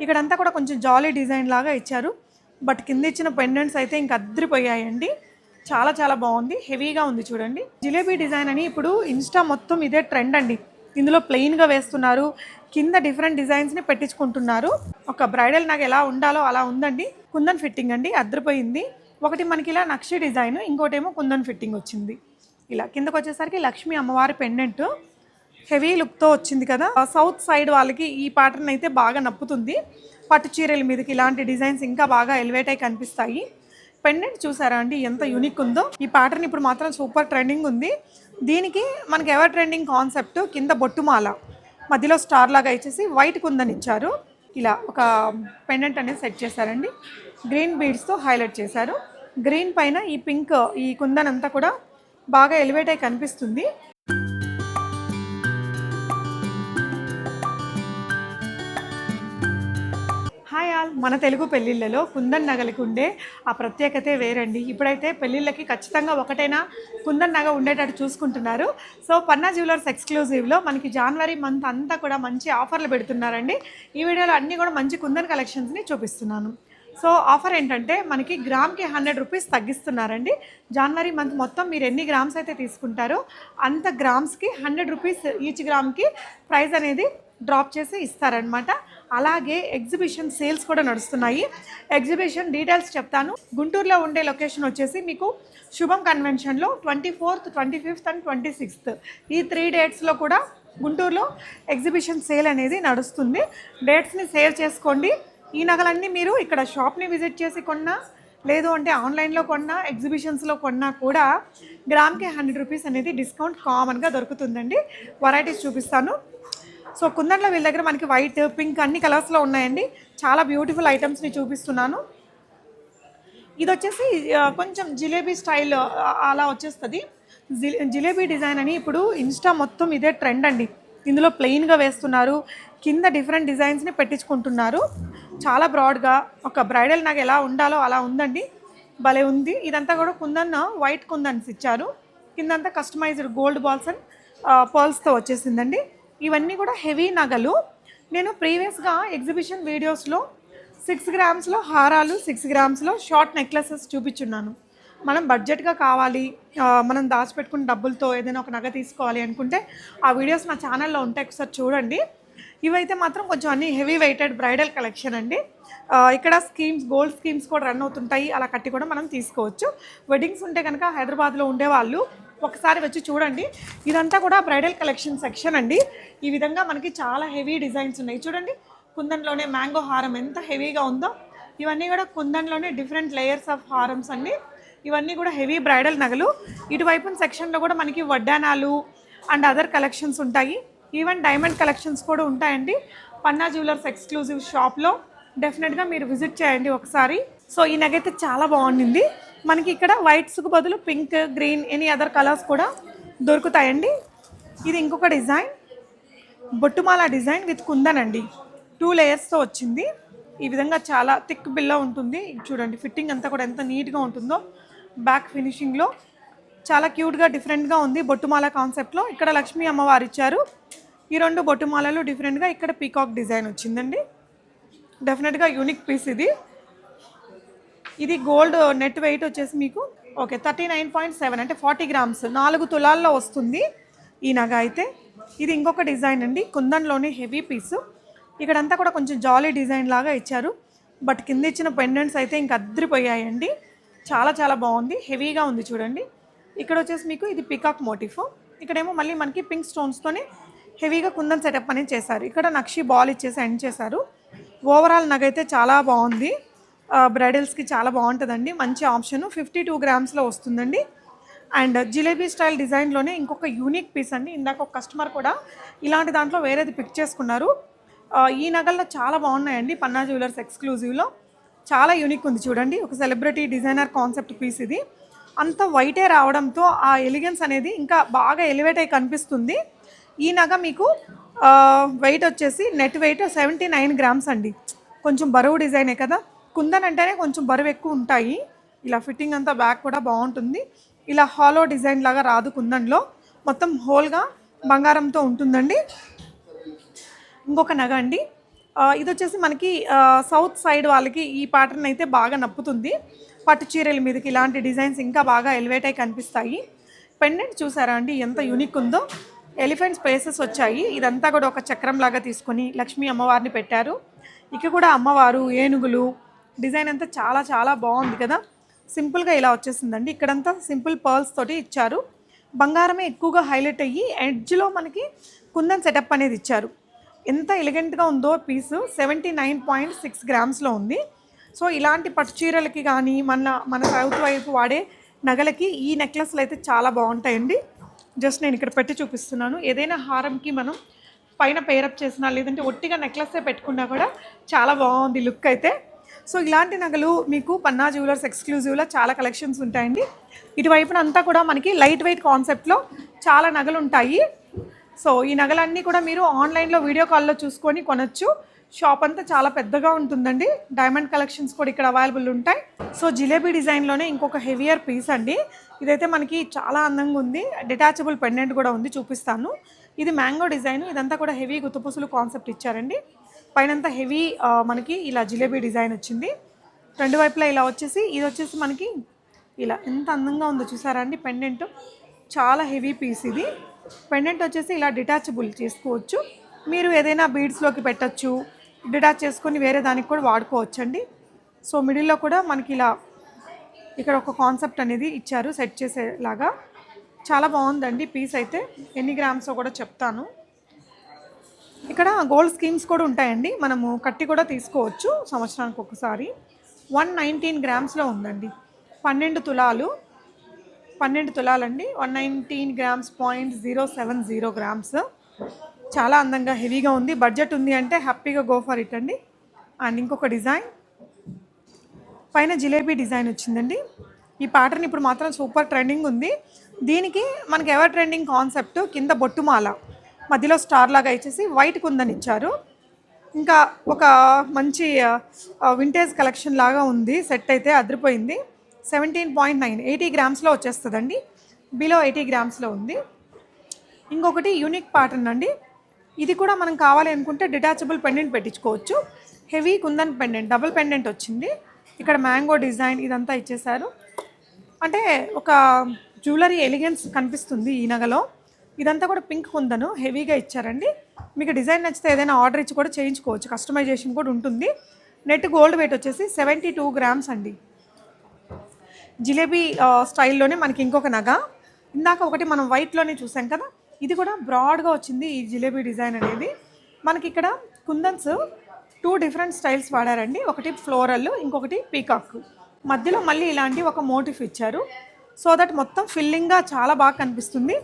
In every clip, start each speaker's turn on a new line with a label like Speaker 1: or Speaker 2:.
Speaker 1: ఇక్కడంతా కూడా కొంచెం జాలీ డిజైన్ లాగా ఇచ్చారు. బట్ కింద ఇచ్చిన పెండెంట్స్ అయితే ఇంక అద్దరిపోయాయండి. చాలా చాలా బాగుంది. హెవీగా ఉంది చూడండి. జిలేబీ డిజైన్ అని ఇప్పుడు ఇన్స్టా మొత్తం ఇదే ట్రెండ్ అండి. ఇందులో ప్లెయిన్గా వేస్తున్నారు. కింద డిఫరెంట్ డిజైన్స్ని పెట్టించుకుంటున్నారు. ఒక బ్రైడల్ నాకు ఎలా ఉండాలో అలా ఉందండి. కుందన్ ఫిట్టింగ్ అండి. అద్దరిపోయింది. ఒకటి మనకి ఇలా నక్షి డిజైన్ ఇంకోటేమో కుందన్ ఫిట్టింగ్ వచ్చింది. ఇలా కిందకు వచ్చేసరికి లక్ష్మీ అమ్మవారి పెండెంట్ హెవీ లుక్తో వచ్చింది కదా. సౌత్ సైడ్ వాళ్ళకి ఈ ప్యాటర్న్ అయితే బాగా నప్పుతుంది. పట్టు చీరల మీదకి ఇలాంటి డిజైన్స్ ఇంకా బాగా ఎలివేట్ అయి కనిపిస్తాయి. పెండెంట్ చూసారా అండి? ఎంత యూనిక్ ఉందో. ఈ ప్యాటర్న్ ఇప్పుడు మాత్రం సూపర్ ట్రెండింగ్ ఉంది. దీనికి మనకి ఎవర్ ట్రెండింగ్ కాన్సెప్ట్ కింద బొట్టుమాల. మధ్యలో స్టార్ లాగా ఇచ్చేసి వైట్ కుందని ఇచ్చారు. ఇలా ఒక పెండెంట్ అనేది సెట్ చేశారండి. గ్రీన్ బీడ్స్తో హైలైట్ చేశారు. గ్రీన్ పైన ఈ పింక్ ఈ కుందన్ అంతా కూడా బాగా ఎలివేట్ అయి కనిపిస్తుంది. హాయ్ ఆల్ మన తెలుగు పెళ్ళిళ్ళలో కుందన్ నగలకి ఉండే ఆ ప్రత్యేకతే వేరండి. ఇప్పుడైతే పెళ్ళిళ్ళకి ఖచ్చితంగా ఒకటైనా? కుందన్ నగ ఉండేటట్టు చూసుకుంటున్నారు. సో పన్నా జ్యువెలర్స్ ఎక్స్క్లూజివ్లో మనకి జనవరి మంత్ అంతా కూడా మంచి ఆఫర్లు పెడుతున్నారండి. ఈ వీడియోలో అన్నీ కూడా మంచి కుందన్ కలెక్షన్స్ని చూపిస్తున్నాను. సో ఆఫర్ ఏంటంటే మనకి గ్రామ్కి హండ్రెడ్ రూపీస్ తగ్గిస్తున్నారండి. జనవరి మంత్ మొత్తం మీరు ఎన్ని గ్రామ్స్ అయితే తీసుకుంటారో అంత గ్రామ్స్కి హండ్రెడ్ రూపీస్ ఈచ్ గ్రామ్కి ప్రైస్ అనేది డ్రాప్ చేసి ఇస్తారనమాట అలాగే ఎగ్జిబిషన్ సేల్స్ కూడా నడుస్తున్నాయి. ఎగ్జిబిషన్ డీటెయిల్స్ చెప్తాను. గుంటూరులో ఉండే లొకేషన్ వచ్చేసి మీకు శుభం కన్వెన్షన్లో twenty fourth twenty fifth and twenty sixth ఈ త్రీ డేట్స్లో కూడా గుంటూరులో ఎగ్జిబిషన్ సేల్ అనేది నడుస్తుంది. డేట్స్ని సేవ్ చేసుకోండి. ఈ నగలన్నీ మీరు ఇక్కడ షాప్ని విజిట్ చేసి కొన్నా లేదు అంటే ఆన్లైన్లో కొన్నా ఎగ్జిబిషన్స్లో కొన్నా కూడా గ్రామ్కి హండ్రెడ్ రూపీస్ అనేది డిస్కౌంట్ కామన్గా దొరుకుతుందండి. వెరైటీస్ చూపిస్తాను. సో కుందన్లో వీళ్ళ దగ్గర మనకి వైట్ పింక్ అన్ని కలర్స్లో ఉన్నాయండి. చాలా బ్యూటిఫుల్ ఐటమ్స్ని చూపిస్తున్నాను. ఇది వచ్చేసి కొంచెం జిలేబీ స్టైల్ అలా వచ్చేస్తుంది. జి జిలేబీ డిజైన్ అని ఇప్పుడు ఇన్స్టా మొత్తం ఇదే ట్రెండ్ అండి. ఇందులో ప్లెయిన్గా వేస్తున్నారు కింద డిఫరెంట్ డిజైన్స్ని పెట్టించుకుంటున్నారు. చాలా బ్రాడ్గా ఒక బ్రైడల్ నాకు ఎలా ఉండాలో అలా ఉందండి. భలే ఉంది. ఇదంతా కూడా కుందన్ వైట్ కుందన్స్ ఇచ్చారు. కిందంతా కస్టమైజ్డ్ గోల్డ్ బాల్స్ అండ్ పర్ల్స్తో వచ్చేసిందండి. ఇవన్నీ కూడా హెవీ నగలు. నేను ప్రీవియస్గా ఎగ్జిబిషన్ వీడియోస్లో సిక్స్ గ్రామ్స్లో హారాలు సిక్స్ గ్రామ్స్లో షార్ట్ నెక్లెసెస్ చూపించున్నాను. మనం బడ్జెట్గా కావాలి మనం దాచిపెట్టుకున్న డబ్బులతో ఏదైనా ఒక నగ తీసుకోవాలి అనుకుంటే ఆ వీడియోస్ నా ఛానల్లో ఉంటాయి. ఒకసారి చూడండి. ఇవైతే మాత్రం కొంచెం అన్ని హెవీ వెయిటెడ్ బ్రైడల్ కలెక్షన్ అండి. ఇక్కడ స్కీమ్స్ గోల్డ్ స్కీమ్స్ కూడా రన్ అవుతుంటాయి. అలా కట్టి కూడా మనం తీసుకోవచ్చు. వెడ్డింగ్స్ ఉంటే కనుక హైదరాబాద్లో ఉండేవాళ్ళు ఒకసారి వచ్చి చూడండి. ఇదంతా కూడా బ్రైడల్ కలెక్షన్ సెక్షన్ అండి. ఈ విధంగా మనకి చాలా హెవీ డిజైన్స్ ఉన్నాయి. చూడండి కుందన్లోనే మ్యాంగో హారం ఎంత హెవీగా ఉందో. ఇవన్నీ కూడా కుందన్లోనే డిఫరెంట్ లేయర్స్ ఆఫ్ హారమ్స్ అండి. ఇవన్నీ కూడా హెవీ బ్రైడల్ నగలు. ఇటువైపు సెక్షన్లో కూడా మనకి వడ్డానాలు అండ్ అదర్ కలెక్షన్స్ ఉంటాయి. ఈవెన్ డైమండ్ కలెక్షన్స్ కూడా ఉంటాయండి. పన్నా జ్యువెలర్స్ ఎక్స్క్లూజివ్ షాప్లో డెఫినెట్గా మీరు విజిట్ చేయండి ఒకసారి. సో ఈ నగైతే చాలా బాగుండింది. మనకి ఇక్కడ వైట్స్కు బదులు pink green any other colours కూడా దొరుకుతాయండి. ఇది ఇంకొక డిజైన్ బొట్టుమాల డిజైన్ విత్ కుందన్ అండి. టూ లేయర్స్తో వచ్చింది. ఈ విధంగా చాలా థిక్ బిల్ల ఉంటుంది. చూడండి ఫిట్టింగ్ అంతా కూడా ఎంత నీట్గా ఉంటుందో. బ్యాక్ ఫినిషింగ్లో చాలా క్యూట్గా డిఫరెంట్గా ఉంది బొట్టుమాల కాన్సెప్ట్లో ఇక్కడ లక్ష్మీ అమ్మవారు ఇచ్చారు. ఈ రెండు బొట్టుమాలలు డిఫరెంట్గా ఇక్కడ పీకాక్ డిజైన్ వచ్చిందండి. డెఫినెట్గా యూనిక్ పీస్ ఇది. ఇది గోల్డ్ నెట్ వెయిట్ వచ్చేసి మీకు okay thirty nine point seven అంటే ఫార్టీ గ్రామ్స్. నాలుగు తులాల్లో వస్తుంది ఈ నగ అయితే. ఇది ఇంకొక డిజైన్ అండి కుందన్లోనే హెవీ పీసు. ఇక్కడంతా కూడా కొంచెం జాలీ డిజైన్ లాగా ఇచ్చారు. బట్ కింద ఇచ్చిన పెండెంట్స్ అయితే ఇంక అద్దరిపోయాయండి. చాలా చాలా బాగుంది. హెవీగా ఉంది చూడండి. ఇక్కడ వచ్చేసి మీకు ఇది పికాక్ మోటిఫ్. ఇక్కడేమో మళ్ళీ మనకి పింక్ స్టోన్స్తోనే హెవీగా కుందన్ సెటప్ అనేది చేశారు. ఇక్కడ నక్షి బాల్ ఇచ్చేసి ఎండ్ చేశారు. ఓవరాల్ నగ అయితే చాలా బాగుంది. బ్రైడల్స్కి చాలా బాగుంటుందండి. మంచి ఆప్షన్. ఫిఫ్టీ టూ గ్రామ్స్లో వస్తుందండి. అండ్ జిలేబీ స్టైల్ డిజైన్లోనే ఇంకొక యూనిక్ పీస్ అండి. ఇందాక ఒక కస్టమర్ కూడా ఇలాంటి దాంట్లో వేరేది పిక్ చేసుకున్నారు. ఈ నగల్లో చాలా బాగున్నాయండి పన్నా జ్యువెలర్స్ ఎక్స్క్లూజివ్లో. చాలా యూనిక్ ఉంది చూడండి. ఒక సెలబ్రిటీ డిజైనర్ కాన్సెప్ట్ పీస్ ఇది. అంత వైటే రావడంతో ఆ ఎలిగెన్స్ అనేది ఇంకా బాగా ఎలివేట్ అయి కనిపిస్తుంది. ఈ నగ మీకు వెయిట్ వచ్చేసి net weight seventy nine grams అండి. కొంచెం బరువు డిజైనే కదా. కుందన్ అంటేనే కొంచెం బరువు ఎక్కువ ఉంటాయి. ఇలా ఫిట్టింగ్ అంతా బ్యాక్ కూడా బాగుంటుంది. ఇలా హాలో డిజైన్ లాగా రాదు కుందన్లో. మొత్తం హోల్గా బంగారంతో ఉంటుందండి. ఇంకొక నగ అండి. ఇది వచ్చేసి మనకి సౌత్ సైడ్ వాళ్ళకి ఈ ప్యాటర్న్ అయితే బాగా నప్పుతుంది. పట్టు చీరల మీదకి ఇలాంటి డిజైన్స్ ఇంకా బాగా ఎలివేట్ అయి కనిపిస్తాయి. పెండెంట్ చూసారా అండి? ఎంత యూనిక్ ఉందో. ఎలిఫెంట్ స్పేసెస్ వచ్చాయి. ఇదంతా కూడా ఒక చక్రం లాగా తీసుకొని లక్ష్మీ అమ్మవారిని పెట్టారు. ఇక కూడా అమ్మవారు ఏనుగులు డిజైన్ అంతా చాలా చాలా బాగుంది కదా. సింపుల్గా ఇలా వచ్చేసిందండి. ఇక్కడంతా సింపుల్ పర్ల్స్ తోటి ఇచ్చారు. బంగారమే ఎక్కువగా హైలైట్ అయ్యి ఎడ్జ్లో మనకి కుందన్ సెటప్ అనేది ఇచ్చారు. ఎంత ఎలిగెంట్గా ఉందో piece seventy nine point six గ్రామ్స్లో ఉంది. సో ఇలాంటి పట్టు చీరలకి కానీ మన మన సౌత్ వైపు వాడే నగలకి ఈ నెక్లెస్లు అయితే చాలా బాగుంటాయండి. జస్ట్ నేను ఇక్కడ పెట్టి చూపిస్తున్నాను. ఏదైనా హారంకి మనం పైన పేరప్ చేసినా లేదంటే ఒట్టిగా నెక్లెస్ పెట్టుకున్నా కూడా చాలా బాగుంది లుక్ అయితే. సో ఇలాంటి నగలు మీకు పన్నా జ్యువెలర్స్ ఎక్స్క్లూజివ్లో చాలా కలెక్షన్స్ ఉంటాయండి. ఇటువైపున అంతా కూడా మనకి లైట్ వెయిట్ కాన్సెప్ట్లో చాలా నగలు ఉంటాయి. సో ఈ నగలన్నీ కూడా మీరు ఆన్లైన్లో వీడియో కాల్లో చూసుకొని కొనొచ్చు. షాప్ అంతా చాలా పెద్దగా ఉంటుందండి. డైమండ్ కలెక్షన్స్ కూడా ఇక్కడ అవైలబుల్ ఉంటాయి. సో జిలేబీ డిజైన్లోనే ఇంకొక హెవియర్ పీస్ అండి. ఇదైతే మనకి చాలా అందంగా ఉంది. డిటాచబుల్ పెండెంట్ కూడా ఉంది చూపిస్తాను. ఇది మ్యాంగో డిజైన్. ఇదంతా కూడా హెవీ గుత్తుపుసులు కాన్సెప్ట్ ఇచ్చారండి. పైనంతా హెవీ మనకి ఇలా జిలేబీ డిజైన్ వచ్చింది. రెండు వైపులా ఇలా వచ్చేసి ఇది వచ్చేసి మనకి ఇలా ఎంత అందంగా ఉందో చూసారా అండి? పెండెంట్ చాలా హెవీ పీస్ ఇది. పెండెంట్ వచ్చేసి ఇలా డిటాచబుల్ చేసుకోవచ్చు. మీరు ఏదైనా బీడ్స్లోకి పెట్టచ్చు డిటాచ్ చేసుకొని వేరే దానికి కూడా వాడుకోవచ్చండి. సో మిడిల్లో కూడా మనకి ఇలా ఇక్కడ ఒక కాన్సెప్ట్ అనేది ఇచ్చారు సెట్ చేసేలాగా. చాలా బాగుందండి పీస్ అయితే. ఎన్ని గ్రామ్స్ కూడా చెప్తాను. ఇక్కడ గోల్డ్ స్కీమ్స్ కూడా ఉంటాయండి. మనము కట్టి కూడా తీసుకోవచ్చు సంవత్సరానికి ఒకసారి. వన్ నైన్టీన్ గ్రామ్స్లో ఉందండి. పన్నెండు తులాలు. పన్నెండు తులాలండి. One nineteen grams point zero seven zero grams చాలా అందంగా హెవీగా ఉంది. బడ్జెట్ ఉంది అంటే హ్యాపీగా గో ఫర్ ఇట్ అండి. అండ్ ఇంకొక డిజైన్. పైన జిలేబీ డిజైన్ వచ్చిందండి. ఈ ప్యాటర్న్ ఇప్పుడు మాత్రం సూపర్ ట్రెండింగ్ ఉంది. దీనికి మనకి ఎవర్ ట్రెండింగ్ కాన్సెప్ట్ కింద బొట్టుమాల. మధ్యలో స్టార్ లాగా ఇచ్చేసి వైట్ కుందని ఇచ్చారు. ఇంకా ఒక మంచి వింటేజ్ కలెక్షన్ లాగా ఉంది. సెట్ అయితే అదిరిపోయింది. సెవెంటీన్ పాయింట్ నైన్ ఎయిటీ గ్రామ్స్లో వచ్చేస్తుందండి. బిలో ఎయిటీ గ్రామ్స్లో ఉంది. ఇంకొకటి యూనిక్ ప్యాటర్న్ అండి. ఇది కూడా మనం కావాలి అనుకుంటే detachable pendant పెట్టించుకోవచ్చు. Heavy kundan pendant double pendant వచ్చింది. ఇక్కడ మ్యాంగో డిజైన్ ఇదంతా ఇచ్చేశారు. అంటే ఒక జ్యువెలరీ ఎలిగెన్స్ కనిపిస్తుంది ఈ నగలో. ఇదంతా కూడా పింక్ కుందను హెవీగా ఇచ్చారండి. మీకు డిజైన్ నచ్చితే ఏదైనా ఆర్డర్ ఇచ్చి కూడా చేయించుకోవచ్చు. కస్టమైజేషన్ కూడా ఉంటుంది. నెట్ గోల్డ్ వెయిట్ వచ్చేసి సెవెంటీ టూ గ్రామ్స్ అండి. జిలేబీ స్టైల్లోనే మనకి ఇంకొక నగ. ఇందాక ఒకటి మనం వైట్లోనే చూసాం కదా ఇది కూడా బ్రాడ్గా వచ్చింది ఈ జిలేబీ డిజైన్ అనేది. మనకి ఇక్కడ కుందన్స్ టూ డిఫరెంట్ స్టైల్స్ వాడారండి. ఒకటి ఫ్లోరల్ ఇంకొకటి పీకాక్ మధ్యలో మళ్ళీ ఇలాంటి ఒక మోటిఫ్ ఇచ్చారు. సో దట్ మొత్తం ఫిల్లింగ్గా చాలా బాగా కనిపిస్తుంది.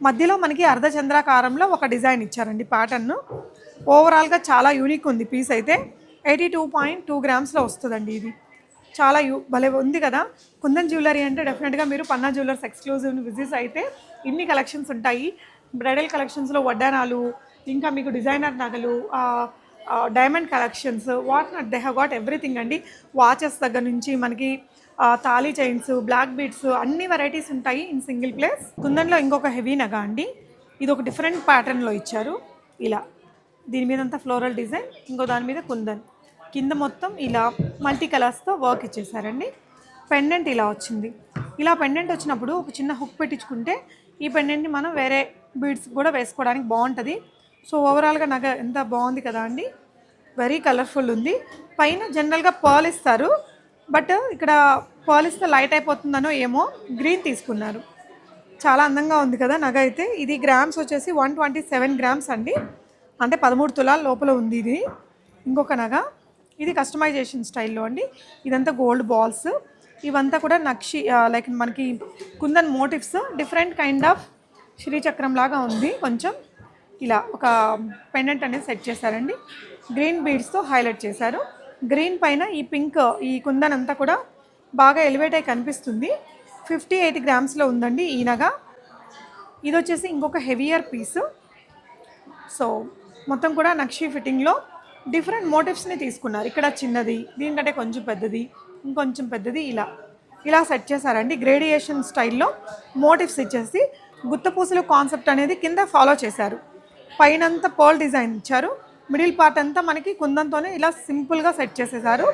Speaker 1: మధ్యలో మనకి అర్ధచంద్రాకారంలో ఒక డిజైన్ ఇచ్చారండి ప్యాటర్న్. ఓవరాల్గా చాలా యూనిక్ ఉంది పీస్ అయితే. ఎయిటీ టూ పాయింట్ టూ గ్రామ్స్లో వస్తుందండి ఇది. చాలా యూ భలే ఉంది కదా. కుందన్ జ్యువెలరీ అంటే డెఫినెట్గా మీరు పన్నా జ్యువెలర్స్ ఎక్స్క్లూజివ్ విజిట్స్ అయితే ఇన్ని కలెక్షన్స్ ఉంటాయి. బ్రైడల్ కలెక్షన్స్లో వడ్డానాలు ఇంకా మీకు డిజైనర్ నగలు diamond collections what not they have got everything అండి. వాచెస్ దగ్గర నుంచి మనకి తాళీ చైన్స్ బ్లాక్ బీడ్స్ అన్ని వెరైటీస్ ఉంటాయి ఇన్ సింగిల్ ప్లేస్ కుందన్లో ఇంకొక హెవీ నగ అండి. ఇది ఒక డిఫరెంట్ ప్యాటర్న్లో ఇచ్చారు. ఇలా. దీని మీద అంతా ఫ్లోరల్ డిజైన్ ఇంకో దాని మీద కుందన్. కింద మొత్తం ఇలా మల్టీ కలర్స్తో వర్క్ ఇచ్చేసారండి. పెండెంట్ ఇలా వచ్చింది. ఇలా పెండెంట్ వచ్చినప్పుడు ఒక చిన్న హుక్ పెట్టించుకుంటే ఈ పెండెంట్ని మనం వేరే బీడ్స్ కూడా వేసుకోవడానికి బాగుంటుంది. సో ఓవరాల్గా నగ ఎంత బాగుంది కదా అండి. వెరీ కలర్ఫుల్ ఉంది. పైన జనరల్గా పర్ల్ ఇస్తారు. బట్ ఇక్కడ పర్ల్ ఇస్తే లైట్ అయిపోతుందనో ఏమో గ్రీన్ తీసుకున్నారు. చాలా అందంగా ఉంది కదా నగ అయితే. ఇది గ్రామ్స్ వచ్చేసి వన్ ట్వంటీ సెవెన్ గ్రామ్స్ అండి. అంటే పదమూడు తులాల లోపల ఉంది ఇది. ఇంకొక నగ. ఇది కస్టమైజేషన్ స్టైల్లో అండి. ఇదంతా గోల్డ్ బాల్స్. ఇవంతా కూడా నక్షి లైక్ మనకి kundan motives. Different kind of శ్రీచక్రం లాగా ఉంది కొంచెం. ఇలా ఒక పెండెంట్ అనేది సెట్ చేశారండి. గ్రీన్ బీడ్స్తో హైలైట్ చేశారు. గ్రీన్ పైన ఈ పింక్ ఈ కుందన్ అంతా కూడా బాగా ఎలివేట్ అయి కనిపిస్తుంది. ఫిఫ్టీ ఎయిట్ గ్రామ్స్లో ఉందండి ఈ నగ. ఇది వచ్చేసి ఇంకొక హెవియర్ పీసు. సో మొత్తం కూడా నక్షి ఫిట్టింగ్లో డిఫరెంట్ మోటివ్స్ని తీసుకున్నారు. ఇక్కడ చిన్నది దీనికంటే కొంచెం పెద్దది ఇంకొంచెం పెద్దది ఇలా. ఇలా సెట్ చేశారండి. గ్రేడియేషన్ స్టైల్లో మోటివ్స్ ఇచ్చేసి గుత్తపూసలు కాన్సెప్ట్ అనేది కింద ఫాలో చేశారు. పైనంతా పర్ల్ డిజైన్ ఇచ్చారు. మిడిల్ పార్ట్ అంతా మనకి కుందంతోనే ఇలా సింపుల్గా సెట్ చేసేసారు.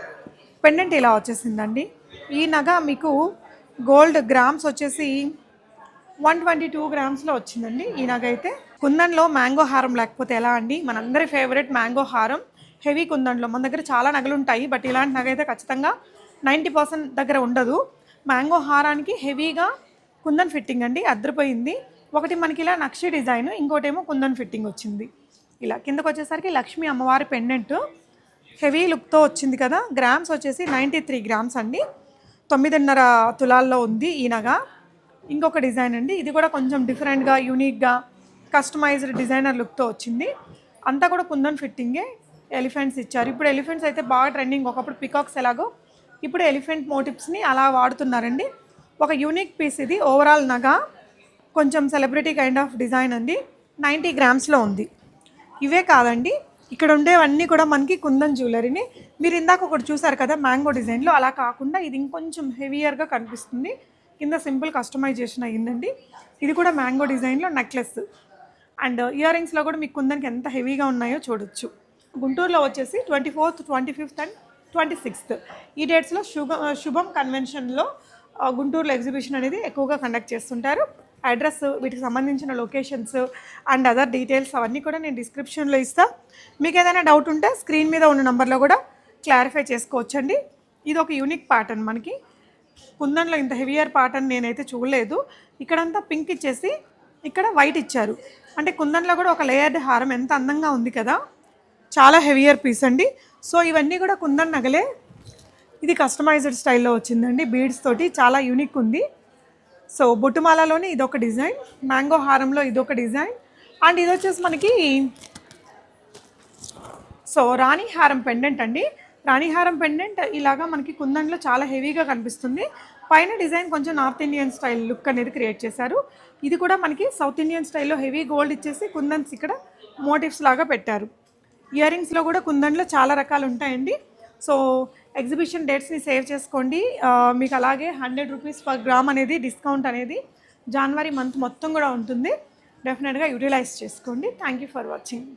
Speaker 1: పెండెంట్ ఇలా వచ్చేసిందండి. ఈ నగ మీకు గోల్డ్ గ్రామ్స్ వచ్చేసి వన్ ట్వంటీ టూ గ్రామ్స్లో వచ్చిందండి ఈ నగ అయితే. కుందన్లో మ్యాంగో హారం లేకపోతే ఎలా అండి? మనందరి ఫేవరెట్ మ్యాంగో హారం హెవీ కుందన్లో మన దగ్గర చాలా నగలు ఉంటాయి బట్ ఇలాంటి నగ అయితే ఖచ్చితంగా నైంటీ పర్సెంట్ దగ్గర ఉండదు. మ్యాంగో హారానికి హెవీగా కుందన్ ఫిట్టింగ్ అండి అద్రిపోయింది ఒకటి మనకి ఇలా నక్షి డిజైన్ ఇంకోటేమో కుందన్ ఫిట్టింగ్ వచ్చింది. ఇలా కిందకు వచ్చేసరికి లక్ష్మీ అమ్మవారి పెండెంట్ హెవీ లుక్తో వచ్చింది కదా. గ్రామ్స్ వచ్చేసి నైంటీ త్రీ గ్రామ్స్ అండి. తొమ్మిదిన్నర తులాల్లో ఉంది ఈ నగ. ఇంకొక డిజైన్ అండి. ఇది కూడా కొంచెం డిఫరెంట్గా యూనిక్గా కస్టమైజ్డ్ డిజైనర్ లుక్తో వచ్చింది. అంతా కూడా కుందన్ ఫిట్టింగే ఎలిఫెంట్స్ ఇచ్చారు. ఇప్పుడు ఎలిఫెంట్స్ అయితే బాగా ట్రెండింగ్ ఒకప్పుడు పికాక్స్ ఎలాగో ఇప్పుడు ఎలిఫెంట్ మోటివ్స్ని అలా వాడుతున్నారండి. ఒక యూనిక్ పీస్ ఇది. ఓవరాల్ నగ. కొంచెం సెలబ్రిటీ కైండ్ ఆఫ్ డిజైన్ అండి నైంటీ గ్రామ్స్లో ఉంది. ఇవే కాదండి. ఇక్కడ ఉండేవన్నీ కూడా మనకి కుందన్ జ్యువెలరీని. మీరు ఇందాక ఒకటి చూసారు కదా మ్యాంగో డిజైన్లో. అలా కాకుండా ఇది ఇంకొంచెం హెవియర్గా కనిపిస్తుంది. కింద సింపుల్ కస్టమైజేషన్ అయ్యిందండి. ఇది కూడా మ్యాంగో డిజైన్లో నెక్లెస్ అండ్ ఇయర్ రింగ్స్లో కూడా మీకు కుందన్కి ఎంత హెవీగా ఉన్నాయో చూడొచ్చు. గుంటూరులో వచ్చేసి twenty fourth twenty fifth and twenty sixth ఈ డేట్స్లో శుభ శుభం కన్వెన్షన్లో గుంటూరులో ఎగ్జిబిషన్ అనేది ఎక్కువగా కండక్ట్ చేస్తుంటారు. అడ్రస్ వీటికి సంబంధించిన లొకేషన్స్ అండ్ అదర్ డీటెయిల్స్ అవన్నీ కూడా నేను డిస్క్రిప్షన్లో ఇస్తా. మీకు ఏదైనా డౌట్ ఉంటే స్క్రీన్ మీద ఉన్న నెంబర్లో కూడా క్లారిఫై చేసుకోవచ్చండి. ఇది ఒక యూనిక్ ప్యాటర్న్ మనకి. కుందన్లో ఇంత హెవియర్ ప్యాటర్న్ నేనైతే చూడలేదు. ఇక్కడంతా పింక్ ఇచ్చేసి ఇక్కడ వైట్ ఇచ్చారు. అంటే కుందన్లో కూడా ఒక లేయర్డ్ హారం ఎంత అందంగా ఉంది కదా. చాలా హెవియర్ పీస్ అండి. సో ఇవన్నీ కూడా కుందన్ నగలే. ఇది కస్టమైజ్డ్ స్టైల్లో వచ్చిందండి. బీడ్స్ తోటి చాలా యూనిక్ ఉంది. సో బొట్టుమాలలోనే ఇదొక డిజైన్ మ్యాంగో హారంలో ఇదొక డిజైన్. అండ్ ఇది వచ్చేసి మనకి సో రాణి హారం పెండెంట్ అండి. రాణి హారం పెండెంట్ ఇలాగా మనకి కుందన్లో చాలా హెవీగా కనిపిస్తుంది. పైన డిజైన్ కొంచెం నార్త్ ఇండియన్ స్టైల్ లుక్ అనేది క్రియేట్ చేశారు. ఇది కూడా మనకి సౌత్ ఇండియన్ స్టైల్లో హెవీ గోల్డ్ ఇచ్చేసి కుందన్స్ ఇక్కడ మోటివ్స్ లాగా పెట్టారు. ఇయర్ రింగ్స్లో కూడా కుందన్లో చాలా రకాలు ఉంటాయండి. సో ఎగ్జిబిషన్ డేట్స్ని సేవ్ చేసుకోండి. మీకు అలాగే హండ్రెడ్ రూపీస్ పర్ గ్రామ్ అనేది డిస్కౌంట్ అనేది జనవరి మంత్ మొత్తం కూడా ఉంటుంది. డెఫినెట్గా యూటిలైజ్ చేసుకోండి. Thank you for watching.